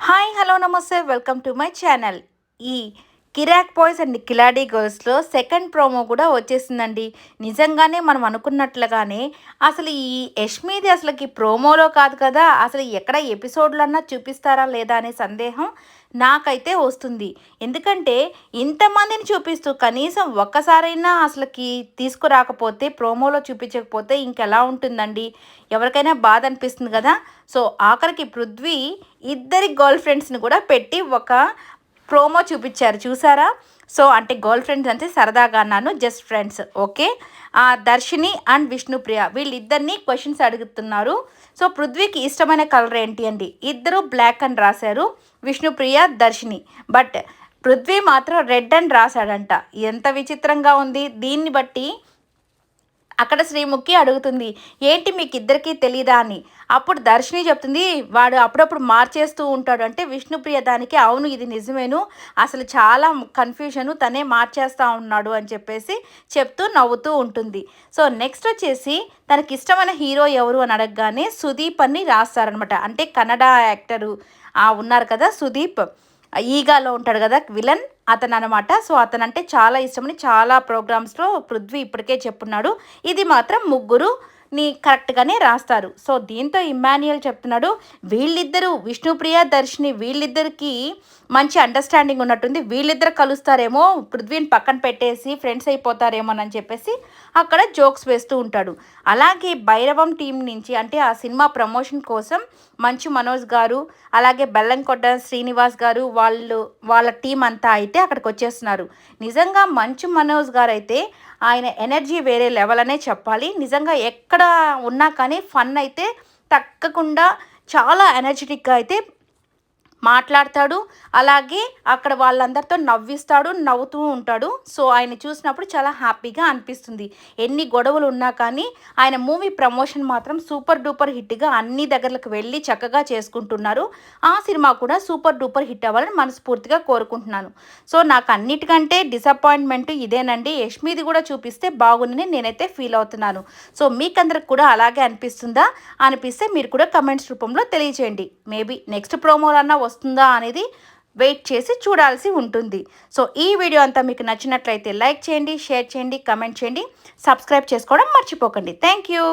Hi hello నమస్తే welcome to my channel ఈ Kiraak boys and Khiladi గర్ల్స్లో second promo కూడా వచ్చేసిందండి. నిజంగానే మనం అనుకున్నట్లుగానే అసలు ఈ యష్మిది అసలుకి ప్రోమోలో కాదు కదా అసలు ఎక్కడ ఎపిసోడ్లన్నా చూపిస్తారా లేదా అనే సందేహం నాకైతే వస్తుంది. ఎందుకంటే ఇంతమందిని చూపిస్తూ కనీసం ఒక్కసారైనా అసలుకి తీసుకురాకపోతే ప్రోమోలో చూపించకపోతే ఇంకెలా ఉంటుందండి? ఎవరికైనా బాధ అనిపిస్తుంది కదా. సో ఆఖరికి పృథ్వీ ఇద్దరి గర్ల్ ఫ్రెండ్స్ని కూడా పెట్టి ఒక ప్రోమో చూపించారు చూసారా? సో అంటే గర్ల్ ఫ్రెండ్స్ అంటే సరదాగా అన్నాను జస్ట్ ఫ్రెండ్స్ ఓకే? ఆ దర్శిని అండ్ విష్ణుప్రియ వీళ్ళిద్దరిని క్వశ్చన్స్ అడుగుతున్నారు. సో పృథ్వీకి ఇష్టమైన కలర్ ఏంటి అండి? ఇద్దరు బ్లాక్ అని రాశారు విష్ణుప్రియ దర్శిని. బట్ పృథ్వీ మాత్రం రెడ్ అని రాశాడంట. ఎంత విచిత్రంగా ఉంది దీన్ని బట్టి అక్కడ శ్రీముఖి అడుగుతుంది ఏంటి మీకు ఇద్దరికీ తెలీదా అని? అప్పుడు దర్శిని చెప్తుంది వాడు అప్పుడప్పుడు మార్చేస్తూ ఉంటాడు. అంటే విష్ణుప్రియ దానికి అవును ఇది నిజమేను అసలు చాలా కన్ఫ్యూజను తనే మార్చేస్తూ ఉన్నాడు అని చెప్పేసి చెప్తూ నవ్వుతూ ఉంటుంది. సో నెక్స్ట్ వచ్చేసి తనకి ఇష్టమైన హీరో ఎవరు అని అడగగానే సుదీప్ అని రాస్తారనమాట అంటే కన్నడ యాక్టరు ఉన్నారు కదా సుదీప్. ఈగాలో ఉంటాడు కదా విలన్ అతను అనమాట సో అతను అంటే చాలా ఇష్టమని చాలా ప్రోగ్రామ్స్లో పృథ్వీ ఇప్పటికే చెప్పున్నాడు. ఇది మాత్రం ముగ్గురు ని కరెక్ట్గానే రాస్తారు. సో దీంతో ఇమ్మాన్యుయల్ చెప్తున్నాడు వీళ్ళిద్దరూ విష్ణుప్రియ దర్శిని వీళ్ళిద్దరికి మంచి అండర్స్టాండింగ్ ఉన్నట్టుంది. వీళ్ళిద్దరు కలుస్తారేమో పృథ్వీని పక్కన పెట్టేసి ఫ్రెండ్స్ అయిపోతారేమోనని చెప్పేసి అక్కడ జోక్స్ వేస్తూ ఉంటాడు. అలాగే భైరవం టీం నుంచి అంటే ఆ సినిమా ప్రమోషన్ కోసం మంచు మనోజ్ గారు అలాగే బెల్లంకొండ శ్రీనివాస్ గారు వాళ్ళు వాళ్ళ టీం అంతా అయితే అక్కడికి వచ్చేస్తున్నారు. నిజంగా మంచు మనోజ్ గారు అయితే ఆయన ఎనర్జీ వేరే లెవెల్ అనే చెప్పాలి. నిజంగా ఎక్కడ ఉన్నా కానీ ఫన్ అయితే తక్కకుండా చాలా ఎనర్జెటిక్గా అయితే మాట్లాడతాడు. అలాగే అక్కడ వాళ్ళందరితో నవ్విస్తాడు నవ్వుతూ ఉంటాడు. సో ఆయన చూసినప్పుడు చాలా హ్యాపీగా అనిపిస్తుంది. ఎన్ని గొడవలు ఉన్నా కానీ ఆయన మూవీ ప్రమోషన్ మాత్రం సూపర్ డూపర్ హిట్గా అన్ని దగ్గరకు వెళ్ళి చక్కగా చేసుకుంటున్నారు. ఆ సినిమా కూడా సూపర్ డూపర్ హిట్ అవ్వాలని మనస్ఫూర్తిగా కోరుకుంటున్నాను. సో నాకు అన్నిటికంటే డిసప్పాయింట్మెంట్ ఇదేనండి. యష్మిది కూడా చూపిస్తే బాగుందని నేనైతే ఫీల్ అవుతున్నాను. సో మీకందరికి కూడా అలాగే అనిపిస్తుందా? అనిపిస్తే మీరు కూడా కమెంట్స్ రూపంలో తెలియచేయండి. మేబీ నెక్స్ట్ ప్రోమోలన్నా వస్తుంది. వస్తుందా అనేది వెయిట్ చేసి చూడాల్సి ఉంటుంది. సో ఈ వీడియో అంతా మీకు నచ్చినట్లయితే లైక్ చేయండి షేర్ చేయండి కమెంట్ చేయండి సబ్స్క్రైబ్ చేసుకోవడం మర్చిపోకండి. Thank you.